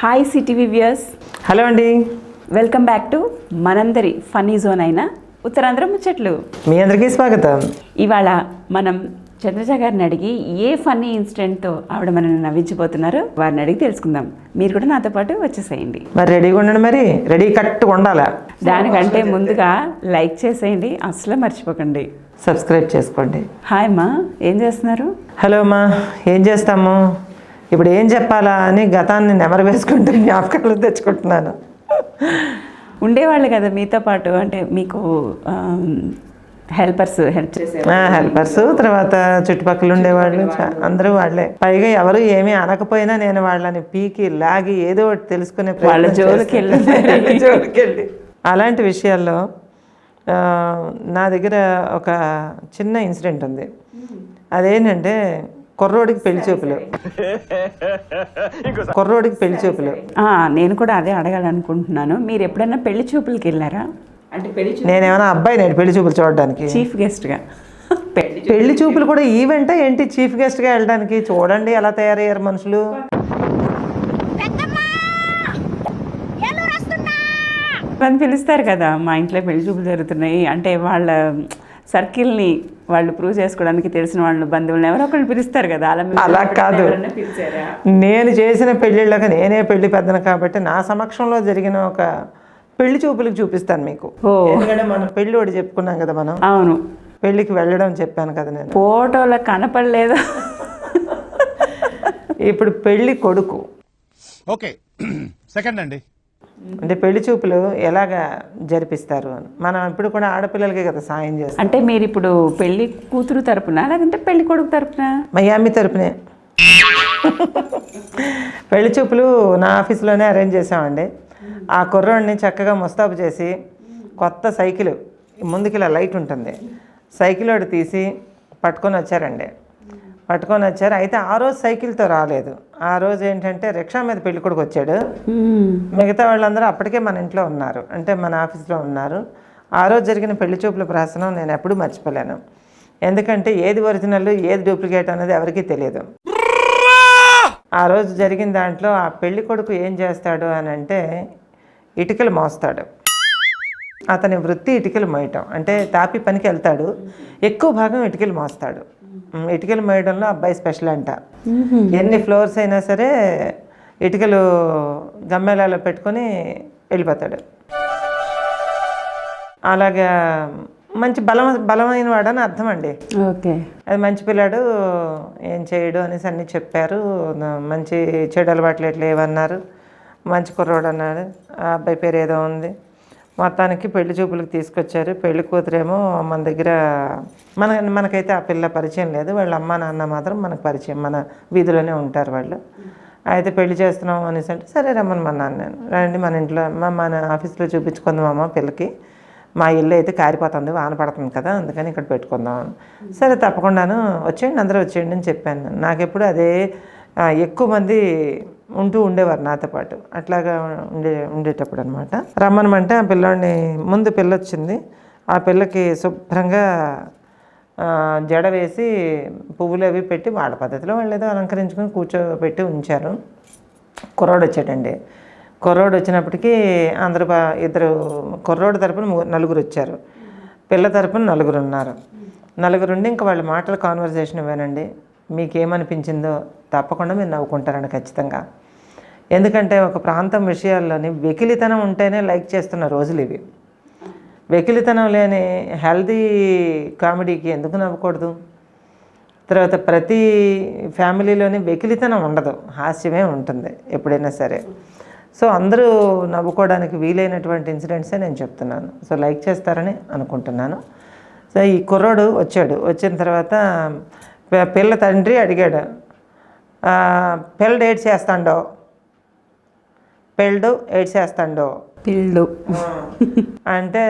Hi CTV viewers hello అండి welcome back to మనందరి funny zone అయిన ఉత్తరాంధ్ర ముచ్చట్లు. మీ అందరికీ స్వాగతం. ఇవాళ మనం చంద్రజ గారిని అడిగి ఏ ఫన్నీ ఇన్సిడెంట్తో ఆవిడ మనల్ని నవ్వించిపోతున్నారో వారిని అడిగి తెలుసుకుందాం. మీరు కూడా నాతో పాటు వచ్చేసేయండి. మరి రెడీగా ఉండండి మరి? రెడీ కరెక్ట్గా ఉండాలా? దానికంటే ముందుగా లైక్ చేసేయండి అసలు మర్చిపోకండి. సబ్స్క్రైబ్ చేసుకోండి. హాయ్ అమ్మా. ఏం చేస్తున్నారు? హలో అమ్మా. ఏం చేస్తాము? ఇప్పుడు ఏం చెప్పాలా అని గతాన్ని నెమరు వేసుకుంటూ జ్ఞాపకాలు తెచ్చుకుంటున్నాను. ఉండేవాళ్ళు కదా మీతో పాటు అంటే మీకు హెల్పర్స్ హెల్ప్ చేసే హెల్పర్స్ తర్వాత చుట్టుపక్కల ఉండేవాళ్ళు అందరూ వాళ్ళే. పైగా ఎవరు ఏమీ అనకపోయినా నేను వాళ్ళని పీకి లాగి ఏదో ఒకటి తెలుసుకునే వాళ్ళ జోలికి. వాళ్ళ జోలికి వెళ్ళి అలాంటి విషయాల్లో నా దగ్గర ఒక చిన్న ఇన్సిడెంట్ ఉంది. అదేంటంటే కుర్రోడికి పెళ్ళి చూపులు. కుర్రోడికి పెళ్ళి చూపులు. ఆ, నేను కూడా అదే అడగాలనుకుంటున్నాను. మీరు ఎప్పుడైనా పెళ్ళి చూపులకి వెళ్ళారా? అంటే పెళ్ళి నేనేమైనా అబ్బాయి నేను పెళ్ళి చూపులు చూడడానికి? చీఫ్ గెస్ట్గా పెళ్ళి పెళ్ళి చూపులు కూడా ఈవెంట్ ఏంటి? చీఫ్ గెస్ట్గా వెళ్ళడానికి చూడండి ఎలా తయారయ్యారు మనుషులు. పిలుస్తారు కదా మా ఇంట్లో పెళ్ళి చూపులు జరుగుతున్నాయి. అంటే వాళ్ళ సర్కిల్ని వాళ్ళు ప్రూవ్ చేసుకోవడానికి తెలిసిన వాళ్ళు బంధువులను ఎవరో ఒకళ్ళు పిలుస్తారు కదా. అలా అలా కాదు. నేను చేసిన పెళ్ళిళ్ళకి నేనే పెళ్ళి పెద్దను కాబట్టి నా సమక్షంలో జరిగిన ఒక పెళ్ళి చూపులకు చూపిస్తాను మీకు. ఓ. ఎందుకంటే మనం పెళ్ళి ఒకటి చెప్పుకున్నాం కదా మనం. అవును. పెళ్ళికి వెళ్ళడం చెప్పాను కదా నేను. ఫోటోలో కనపడలేదు. ఇప్పుడు పెళ్ళి కొడుకు. ఓకే. సెకండ్ అండి. అంటే పెళ్ళి చూపులు ఎలాగా జరిపిస్తారు అని. మనం ఇప్పుడు కూడా ఆడపిల్లలకే కదా సాయం చేస్తాం. అంటే మీరు ఇప్పుడు పెళ్ళి కూతురు తరపున లేదంటే పెళ్ళి కొడుకు తరపున? మయామి తరపునే. పెళ్ళి చూపులు నా ఆఫీస్లోనే అరేంజ్ చేసామండి ఆ కుర్రోడిని చక్కగా ముస్తాబు చేసి కొత్త సైకిల్ ముందుకి ఇలా లైట్ ఉంటుంది. సైకిల్ ఒకటి తీసి పట్టుకొని వచ్చారండి. పట్టుకొని వచ్చారు. అయితే ఆ రోజు సైకిల్తో రాలేదు. ఆ రోజు ఏంటంటే రిక్షా మీద పెళ్ళి కొడుకు వచ్చాడు. మిగతా వాళ్ళందరూ అప్పటికే మన ఇంట్లో ఉన్నారు. అంటే మన ఆఫీస్లో ఉన్నారు. ఆ రోజు జరిగిన పెళ్ళి చూపుల ప్రహసనం నేను ఎప్పుడూ మర్చిపోలేను. ఎందుకంటే ఏది ఒరిజినల్ ఏది డూప్లికేట్ అనేది ఎవరికీ తెలియదు. ఆ రోజు జరిగిన దాంట్లో ఆ పెళ్ళి కొడుకు ఏం చేస్తాడు అని అంటే ఇటుకలు మోస్తాడు. అతని వృత్తి ఇటుకలు మోయటం. అంటే తాపి పనికి వెళ్తాడు. ఎక్కువ భాగం ఇటుకలు మోస్తాడు. ఇటుకలు మోయడంలో అబ్బాయి స్పెషల్ అంట. ఎన్ని ఫ్లోర్స్ అయినా సరే ఇటుకలు గమ్మెలాలో పెట్టుకొని వెళ్ళిపోతాడు. అలాగా మంచి బలం బలమైన వాడని అర్థం అండి. ఓకే. అది మంచి పిల్లాడు ఏం చేయడు అనేసి అన్నీ చెప్పారు. మంచి చెడు అలవాట్లు ఎట్లా ఏమన్నారు? మంచి కుర్రోడు అన్నాడు. ఆ అబ్బాయి పేరు ఏదో ఉంది. మొత్తానికి పెళ్ళి చూపులకు తీసుకొచ్చారు. పెళ్ళి కూతురేమో మన దగ్గర మన మనకైతే ఆ పిల్ల పరిచయం లేదు. వాళ్ళ అమ్మ నాన్న మాత్రం మనకు పరిచయం మన వీధిలోనే ఉంటారు వాళ్ళు. అయితే పెళ్ళి చేస్తున్నాం అనేసి అంటే సరే రమ్మని మా నాన్న నేను. రండి మన ఇంట్లో మా మన ఆఫీస్లో చూపించుకుందాం అమ్మ పిల్లకి. మా ఇల్లు అయితే కారిపోతుంది వాన పడుతుంది కదా అందుకని ఇక్కడ పెట్టుకుందాం. అని. సరే తప్పకుండాను వచ్చేయండి అందరూ వచ్చేయండి అని చెప్పాను. నాకు నాకెప్పుడు అదే ఎక్కువ మంది ఉంటూ ఉండేవారు నాతో పాటు. అట్లాగా ఉండే ఉండేటప్పుడు అనమాట రమ్మనమంటే ఆ పిల్లోడిని ముందు పిల్ల వచ్చింది. ఆ పిల్లకి శుభ్రంగా జడ వేసి పువ్వులు అవి పెట్టి వాళ్ళ పద్ధతిలో వాళ్ళు ఏదో అలంకరించుకొని కూర్చోబెట్టి ఉంచారు. కుర్రోడు వచ్చాడండి. కుర్రోడు వచ్చినప్పటికీ అందరు బా- ఇద్దరు కుర్రోడు తరపున నలుగురు వచ్చారు. పిల్ల తరపున నలుగురు ఉన్నారు. నలుగురు ఉండి ఇంకా వాళ్ళ మాటల కాన్వర్జేషన్ ఇవ్వనండి మీకేమనిపించిందో తప్పకుండా మీరు నవ్వుకుంటారండి ఖచ్చితంగా. ఎందుకంటే ఒక ప్రాంతం విషయాల్లోని వెకిలితనం ఉంటేనే లైక్ చేస్తున్న రోజులు ఇవి. వెకిలితనం లేని హెల్దీ కామెడీకి ఎందుకు నవ్వకూడదు? తర్వాత ప్రతి ఫ్యామిలీలోని వెకిలితనం ఉండదు హాస్యమే ఉంటుంది ఎప్పుడైనా సరే. సో అందరూ నవ్వుకోవడానికి వీలైనటువంటి ఇన్సిడెంట్సే నేను చెప్తున్నాను. సో లైక్ చేస్తారని అనుకుంటున్నాను. సో ఈ కుర్రోడు వచ్చాడు. వచ్చిన తర్వాత పిల్ల తండ్రి అడిగాడు పిల్ల డేట్ చేస్తాండో? పెళ్ళడు ఏడ్ చేస్తాండో పిల్లు అంటే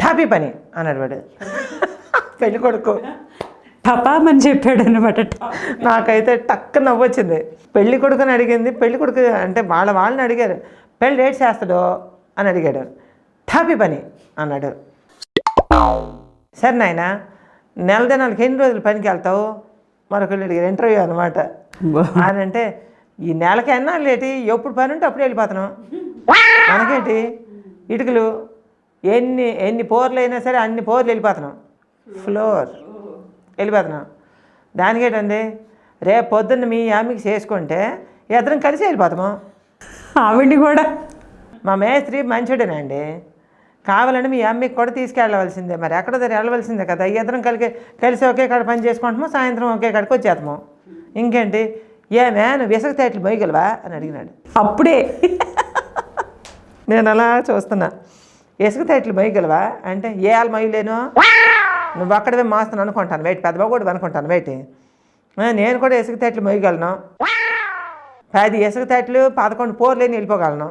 టాపీ పని అన్నాడు వాడు. పెళ్ళి కొడుకు. టపామని చెప్పాడు అనమాట నాకైతే టక్క నవ్వొచ్చింది. పెళ్ళి కొడుకుని అడిగింది. పెళ్ళి కొడుకు అంటే వాళ్ళ వాళ్ళని అడిగారు. పెళ్ళి డేట్ చేస్తాడో అని అడిగాడు. టాపీ పని అన్నాడు. సరే నాయన నెల దినాలకి ఎన్ని రోజులు పనికి వెళ్తావు? మరొకళ్ళు అడిగారు ఇంటర్వ్యూ అనమాట అని అంటే ఈ నెలకైనా లేటి ఎప్పుడు పని ఉంటే అప్పుడు వెళ్ళిపోతున్నాం. మనకేంటి? ఇటుకలు ఎన్ని ఎన్ని పోర్లు అయినా సరే అన్ని పోర్లు వెళ్ళిపోతున్నాం. ఫ్లోర్. వెళ్ళిపోతున్నాం. దానికేటండి రేపు పొద్దున్న మీ ఆమెకి చేసుకుంటే ఇద్దరం కలిసి వెళ్ళిపోతాము. ఆవిడ్ని కూడా. మా మేస్త్రి మంచోడేనండి కావాలని మీ అమ్మకి కూడా తీసుకెళ్ళవలసిందే. మరి ఎక్కడ దగ్గర వెళ్ళవలసిందే కదా? ఇద్దరం కలిసి కలిసి ఒకే కాడ పని చేసుకుంటాము సాయంత్రం ఒకే కాడికి వచ్చేస్తాము. ఇంకేంటి? ఏమే నువ్వు విసగ తేటలు మోయగలవా? అని అడిగినాడు. అప్పుడే నేను అలా చూస్తున్నా. ఇసుక తేట్లు మోయగలవా? అంటే ఏ ఆలు మొయ్యలేను నువ్వు అక్కడవే మాస్తాను అనుకుంటాను బయట పెద్ద కూడా అనుకుంటాను బయట నేను కూడా ఇసుక తేట్లు మొయ్యగలను పది ఇసుక తేటలు పదకొండు పోర్లేని వెళ్ళిపోగలను.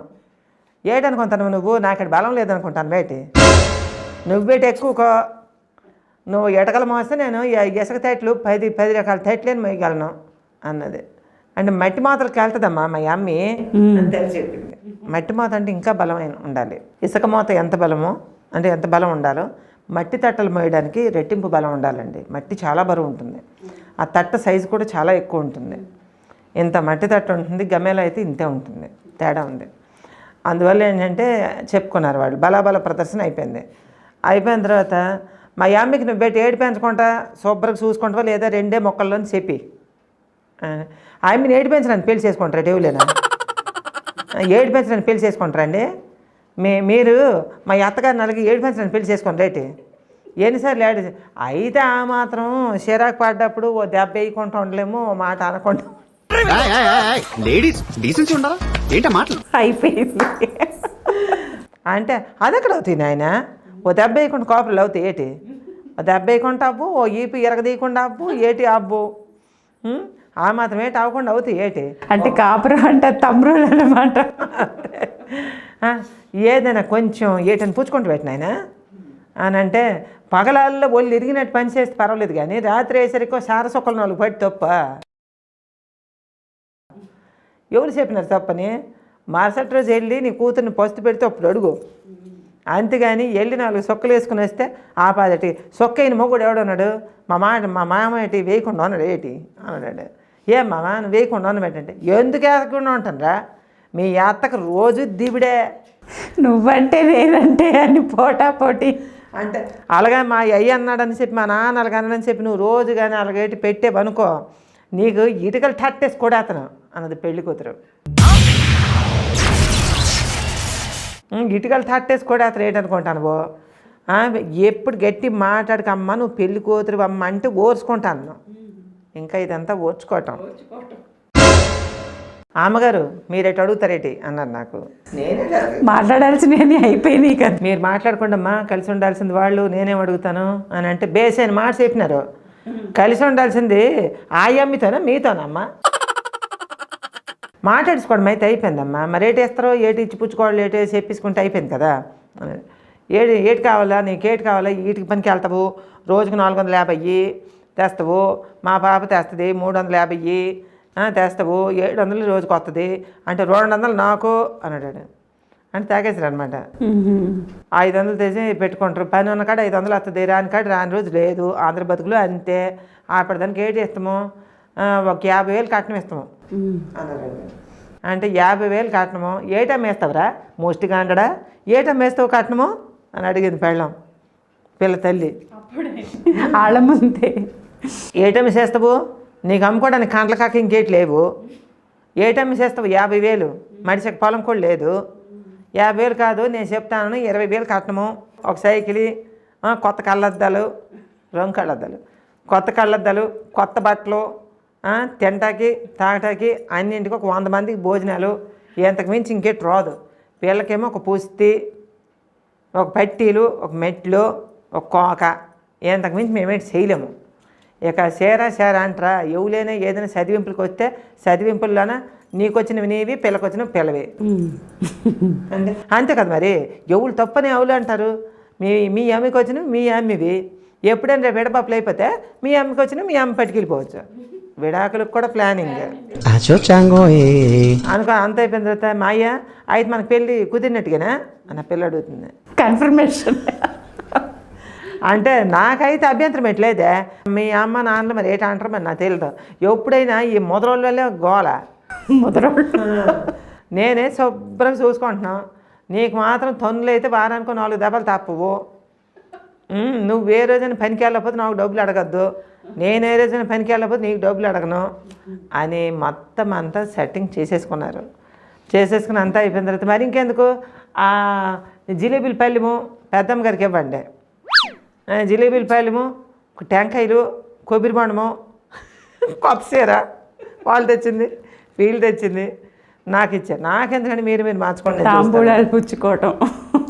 ఏటనుకుంటాను నువ్వు? నాకు ఇక్కడ బలం లేదనుకుంటాను బయట నువ్వు బయట ఎక్కువ నువ్వు ఎటకలు మోస్తే నేను ఇసుక తేట్లు పది పది రకాల తేటలేని మొయ్యగలను అన్నది. అంటే మట్టి మాత్రలకు వెళ్తుందమ్మా మా అమ్మి అని తెలిసి చెప్పింది. మట్టి మూత అంటే ఇంకా బలమైన ఉండాలి. ఇసుక మూత ఎంత బలమో అంటే ఎంత బలం ఉండాలో మట్టి తట్టలు మోయడానికి రెట్టింపు బలం ఉండాలండి. మట్టి చాలా బరువు ఉంటుంది. ఆ తట్ట సైజు కూడా చాలా ఎక్కువ ఉంటుంది. ఇంత మట్టి తట్ట ఉంటుంది గమేలా అయితే ఇంతే ఉంటుంది. తేడా ఉంది. అందువల్ల ఏంటంటే చెప్పుకున్నారు వాళ్ళు బలాబల ప్రదర్శన అయిపోయింది. అయిపోయిన తర్వాత మా యామ్మికి నువ్వు పెట్టి ఏడు పెంచుకుంటా శుభ్రంగా చూసుకుంటావా లేదా రెండే మొక్కల్లోని చెప్పి? ఆమెను ఏడు పెంచడానికి పెళ్ళి చేసుకుంటారా టేవులేనా ఏడు పెంచడానికి పెళ్ళి చేసుకుంటారా అండి. మీ మీరు మా అత్తగారు నలుగు ఏడు పెంచడానికి పెళ్ళి చేసుకోండి రేటి ఎన్నిసార్లు ఏడు అయితే ఆ మాత్రం చిరాకు పడ్డప్పుడు ఓ దెబ్బ వేయకుండా ఉండలేము ఓ మాట అనకుండా లేడీస్ డీసెన్సీ ఉండాలా? ఏంటా మాటలు? అయిపోయింది. అంటే అది ఎక్కడ అవుతాయి నాయన? ఓ దెబ్బ వేయకుండా కోపలు అవుతాయి ఏటి? ఓ దెబ్బ వేయకుండా అవ్వు ఓ ఈపి ఎరగదీయకుండా అవ్వు ఏటి ఉం? ఆ మాత్రం ఏటి అవ్వకుండా అవుతాయి ఏటి? అంటే కాపురం అంటే తమ్ముళ్ళు అన్నమాట. ఆ, ఏదైనా కొంచెం ఏటని పుచ్చుకుంటూ పెట్టినాయన అని అంటే పగలాల్లో ఒళ్ళు ఇరిగినట్టు పని చేస్తే పర్వాలేదు కానీ రాత్రి వేసరికి సారసొక్కలు నాలుగు పట్టి తప్ప. ఎవరు చెప్పినారు తప్పని? మరుసటి రోజు వెళ్ళి నీ కూతుర్ని పస్తు పెడితే అప్పుడు అడుగు. అంతేగాని వెళ్ళి నాలుగు సొక్కలు వేసుకుని వస్తే ఆ పాదటి సొక్క అయిన మొగ్గుడు ఎవడన్నాడు? మా మాట మా మామ ఏంటి? వేయకుండా ఉన్నాడు ఏంటి? అన్నాడు. ఏం మామ నువ్వు వేయకుండా ఉన్నబెట్టంటే ఎందుకు వేయకుండా ఉంటానరా? మీ అత్తకు రోజు దివిడే. నువ్వంటే నేనంటే అని పోటా పోటీ. అంటే అలాగే మా అయ్య అన్నాడని చెప్పి మా నాన్న అలాగ అన్నాడని చెప్పి నువ్వు రోజు కానీ అలాగేటి పెట్టేవనుకో నీకు ఇటుకలు టట్టేసి కొడేతను అన్నది పెళ్ళి కూతురు. ఇటుకలు తట్టేసి కొడేతను ఏంటనుకుంటాను బో? ఎప్పుడు గట్టి మాట్లాడకమ్మా నువ్వు పెళ్ళి కూతురు అమ్మ అంటే ఓర్చుకుంటాను. ఇంకా ఇదంతా ఓర్చుకోవటం. అమ్మగారు మీరేటి అడుగుతారేటి? అన్నారు నాకు. నేనే మాట్లాడాల్సినవి అయిపోయినాయి కదా. మీరు మాట్లాడకుండా కలిసి ఉండాల్సింది వాళ్ళు నేనేం అడుగుతాను? అని అంటే బేస్ అని మాట చెప్పినారు. కలిసి ఉండాల్సింది ఆ అమ్మితోనా మీతోనమ్మా? మాట్లాడుకోవడం అయితే అయిపోయిందమ్మా. మరి ఏటి వేస్తారో ఏటి ఇచ్చి పుచ్చుకోవాలి ఏటి వేసి చెప్పించుకుంటే అయిపోయింది కదా. ఏటి ఏటి కావాలా నీకు ఏటి కావాలా వీటికి పనికి వెళ్తావు? రోజుకు నాలుగు వందల యాభై తెస్తావు. మా పాప తెస్తుంది మూడు వందల యాభై తెస్తావు. ఏడు వందలు రోజుకి వస్తుంది అంటే రెండు వందలు నాకు అన్నాడు అంటే తాగేసారు అనమాట ఐదు వందలు తెచ్చి పెట్టుకుంటారు. పని ఉన్న కాడ ఐదు వందలు వస్తుంది రాని కాడ రాని రోజు లేదు. ఆంధ్ర బతుకులు అంతే. అప్పటిదానికి ఏటి ఇస్తాము? ఒక యాభై వేలు కట్నం ఇస్తాము. అంటే యాభై వేలు కట్నము. ఏటమ్ వేస్తావురా మోస్ట్గా అండడా ఏటమ్ వేస్తావు కట్నము? అని అడిగింది పెళ్ళం. పిల్ల తల్లి. వాళ్ళ ముందే. ఏటమి చేస్తావు? నీకు అమ్ముకోవడానికి కండ్ల కాక ఇంకేటి లేవు. ఏటమి చేస్తావు? యాభై వేలు. మడిసకి పొలం కూడా లేదు. యాభై వేలు కాదు నేను చెప్తాను ఇరవై వేలు కట్టము. ఒక సైకిల్ కొత్త కళ్ళద్దాలు రంగు కళ్ళద్దాలు. కొత్త కళ్ళద్దాలు కొత్త బట్టలు తినటానికి తాగటానికి అన్నింటికి ఒక వంద మందికి భోజనాలు. ఎంతకు మించి ఇంకేటి రాదు. వీళ్ళకేమో ఒక పుస్తి ఒక పట్టీలు ఒక మెట్లు ఒక కోక. ఎంతకు మించి మేమేంటి చేయలేము. ఇక సేర సేర అంటారా. ఎవలైనా ఏదైనా చదివింపులకు వస్తే చదివింపుల్లోన నీకు వచ్చినవి నీవి పిల్లకి వచ్చినవి పిల్లవి. అంటే అంతే కదా మరి. ఎవరు తప్పని ఎవరు అంటారు? మీ మీ అమ్మకి వచ్చినవి మీ అమ్మివి. ఎప్పుడైనా రేపు విడబాపులు అయిపోతే మీ అమ్మకి వచ్చినవి మీ అమ్మ పట్టుకెళ్ళిపోవచ్చు. విడాకులకు కూడా ప్లానింగ్. అనుకో అంత అయిపోయిన తర్వాత మా అయ్య అయితే మనకు పెళ్ళి కుదిరినట్టుగానా? అన్న పిల్ల అడుగుతుంది. కన్ఫర్మేషన్ అంటే నాకైతే అభ్యంతరం ఎట్లేదే మీ అమ్మ నాన్నలు మరి ఏంటి అంటారు మరి నాకు తెలియదు ఎప్పుడైనా ఈ వల్లే గోల. ముదరోళ్ళు నేనే శుభ్రంగా చూసుకుంటున్నాం. నీకు మాత్రం తొన్నులు అయితే వారానికి నాలుగు దెబ్బలు తప్పవు. నువ్వు ఏ రోజైనా పనికి వెళ్ళకపోతే నాకు డబ్బులు అడగద్దు. నేను ఏ రోజైనా పనికి వెళ్ళకపోతే నీకు డబ్బులు అడగను అని మొత్తం అంతా సెట్టింగ్ చేసేసుకున్నారు. చేసేసుకుని అంతా అయిపోయిన తర్వాత మరి ఇంకెందుకు? ఆ జిలేబీల పల్లెము పెద్దమ్మ గారికి ఇవ్వండి. జిలేబీల పల్లెము టెంకాయలు కొబ్బరి బొండము కొప్పసీర వాళ్ళు తెచ్చింది వీళ్ళు తెచ్చింది నాకు ఇచ్చారు. నాకెందుకంటే మీరు మీరు మార్చుకోండి. తాంబూలాలు పుచ్చుకోవటం.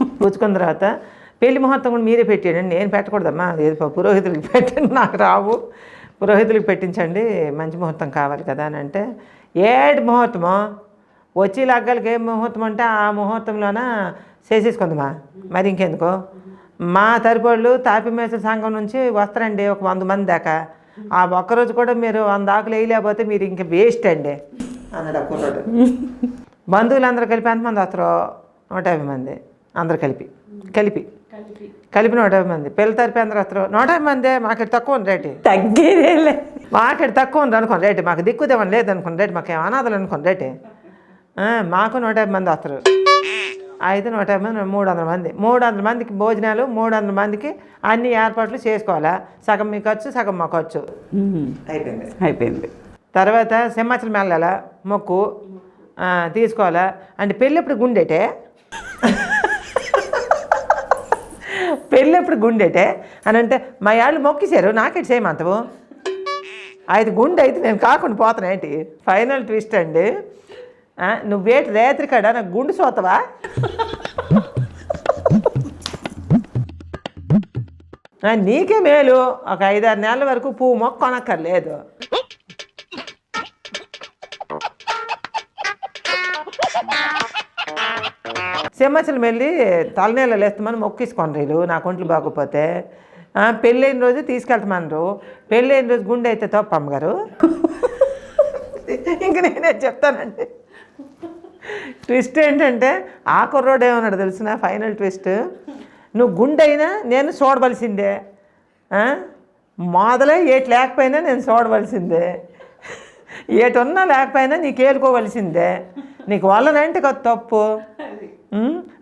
పుచ్చుకున్న తర్వాత పెళ్ళి ముహూర్తం కూడా మీరే పెట్టేయండి. నేను పెట్టకూడదమ్మా. ఏది ప- పురోహితులకి పెట్టండి నాకు రావు. పురోహితులకి పెట్టించండి మంచి ముహూర్తం కావాలి కదా అని అంటే ఏడు ముహూర్తమో. వచ్చి లగ్గాలకి ఏ ముహూర్తం అంటే ఆ ముహూర్తంలోన చేసేసుకుందామా? మరి ఇంకెందుకు? మా తరపుళ్ళు తాపి మేసల సంఘం నుంచి వస్తారండి ఒక వంద మంది దాకా. ఆ ఒక్కరోజు కూడా మీరు వంద ఆకులు వేయలేకపోతే మీరు ఇంకా వేస్ట్ అండి. అన్నాడు ఆ కుర్రాడు. బంధువులు కలిపి ఎంతమంది వస్తారో నూట యాభై మంది. అందరు కలిపి. కలిపి. కలిపి. నూట యాభై మంది. పిల్లల తరపు అందరు వస్తారు నూట యాభై మంది మాకు తక్కువ ఉంది రేటు. తగ్గేదేలే. మాకు తక్కువ ఉంది అనుకోండి రేటు. మాకు దిక్కుదేమని లేదు అనుకోండి రేటు. మాకు ఏం అనాథలు అనుకోండి రేటు. ఆ, మాకు నూట యాభై మంది వస్తారు. అయితే నూట యాభై మంది మూడు వందల మంది. మూడు వందల మందికి భోజనాలు మూడు వందల మందికి అన్ని ఏర్పాట్లు చేసుకోవాలా? సగం మీ ఖర్చు సగం మా ఖర్చు. అయిపోయింది. అయిపోయింది. తర్వాత సింహాచలం వెళ్ళాలా? మొక్కు తీసుకోవాలా? అంటే పెళ్ళెప్పుడు గుండెటే? పెళ్ళెప్పుడు గుండెటే? అని అంటే మా వాళ్ళు మొక్కిశారు నాకెట్ చేయమంతవు అయితే గుండె అయితే నేను కాకుండా పోతాను ఏంటి? ఫైనల్ ట్విస్ట్ అండి. నువ్వేటి రేత్రి కాడ? నాకు గుండు సోతవా? నీకే మేలు. ఒక ఐదారు నెలల వరకు పువ్వు మొక్క కొనక్కర్లేదు. సింహాచలం వెళ్ళి తలనీళ్ళు వేస్తామని మొక్కిసుకోండి నా కొంట్లు బాగోపోతే. పెళ్ళైన రోజు తీసుకెళ్తామన్నారు. పెళ్ళైన రోజు గుండె అయితే తప్ప అమ్మగారు. ఇంక నేనే చెప్తానండి? ట్విస్ట్ ఏంటంటే ఆ కుర్రోడు ఏమన్నాడు తెలిసిన? ఫైనల్ ట్విస్ట్ నువ్వు గుండె అయినా నేను చూడవలసిందే? మొదలై ఏటి లేకపోయినా నేను చూడవలసిందే. ఏటి ఉన్నా లేకపోయినా నీకు ఏలుకోవలసిందే. నీకు వల్లనంటే కదా తప్పు?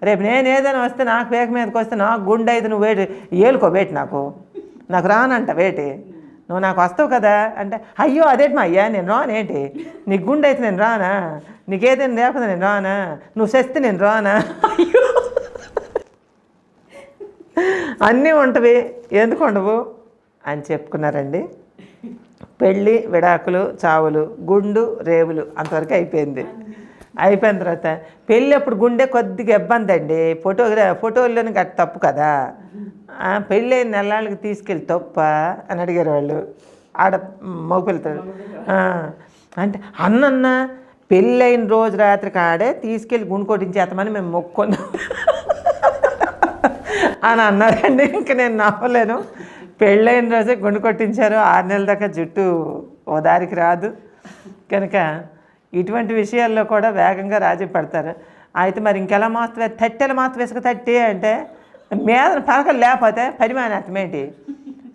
రేపు నేను ఏదైనా వస్తే నాకు పేక మీదకి వస్తే నాకు గుండె అయితే నువ్వు వేటి ఏలుకోబేటి నాకు. నాకు రానంట వేటి. నువ్వు నాకు వస్తావు కదా అంటే అయ్యో అదేంటి మా అయ్యా నేను రానేంటి నీకు గుండె అయితే నేను రానా? నీకేదైనా లేకపోతే నేను రానా? నువ్వు చేస్తే నేను రానా? అన్నీ ఉంటవి. ఎందుకు ఉండవు? అని చెప్పుకున్నారండి. పెళ్ళి విడాకులు చావులు గుండు రేవులు అంతవరకు అయిపోయింది. అయిపోయిన తర్వాత పెళ్ళి అప్పుడు గుండె కొద్దిగా ఇబ్బంది అండి. ఫోటోగ్రా ఫోటోల్లోని గట్ట తప్పు కదా. పెళ్ళి అయిన నెలలకి తీసుకెళ్ళి తప్ప అని అడిగారు వాళ్ళు. ఆడ మగపిల్లతో. అంటే అన్నన్న పెళ్ళైన రోజు రాత్రి కాడే తీసుకెళ్ళి గుండు కొట్టించేస్తామని మేము మొక్కున్నాం అని అన్నారండి. ఇంక నేను నమ్మలేను. పెళ్ళైన రోజే గుండు కొట్టించారు. ఆరు నెలల దాకా జుట్టు ఓ దారికి రాదు. కనుక ఇటువంటి విషయాల్లో కూడా వేగంగా రాజీ పడతారు. అయితే మరి ఇంకెలా మాత్రమే తట్టెలు మాత్రం వేసుక తట్టి అంటే మీద పలకలు లేకపోతే పరిమాణార్థం ఏంటి?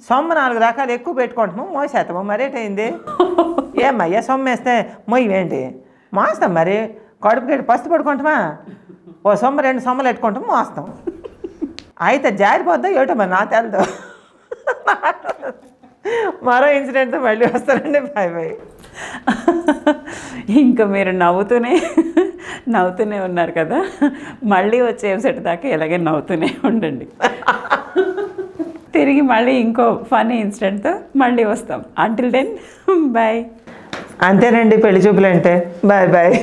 సొమ్ము నాలుగు రకాలు ఎక్కువ పెట్టుకుంటాము మోసేస్తాము. మరేటైంది ఏమయ్యా సొమ్ము వేస్తే మొయ్యేంటి మోస్తాం మరి. కడుపు గడి పస్తు పడుకుంటామా? ఓ సొమ్ము రెండు సొమ్మలు పెట్టుకుంటాం మోస్తాం. అయితే జారిపోద్దా ఏటో మరి నా తెలదు మరో ఇన్సిడెంట్తో మళ్ళీ వస్తానండి. బాయ్ బాయ్ ఇంకా మీరు నవ్వుతూనే నవ్వుతూనే ఉన్నారు కదా. మళ్ళీ వచ్చే ఎపిసోడ్ దాకా ఇలాగే నవ్వుతూనే ఉండండి. తిరిగి మళ్ళీ ఇంకో ఫనీ ఇన్సిడెంట్తో మళ్ళీ వస్తాం. అంటిల్ దెన్ బాయ్ అంతేనండి పెళ్ళి చూపులు అంటే బాయ్ బాయ్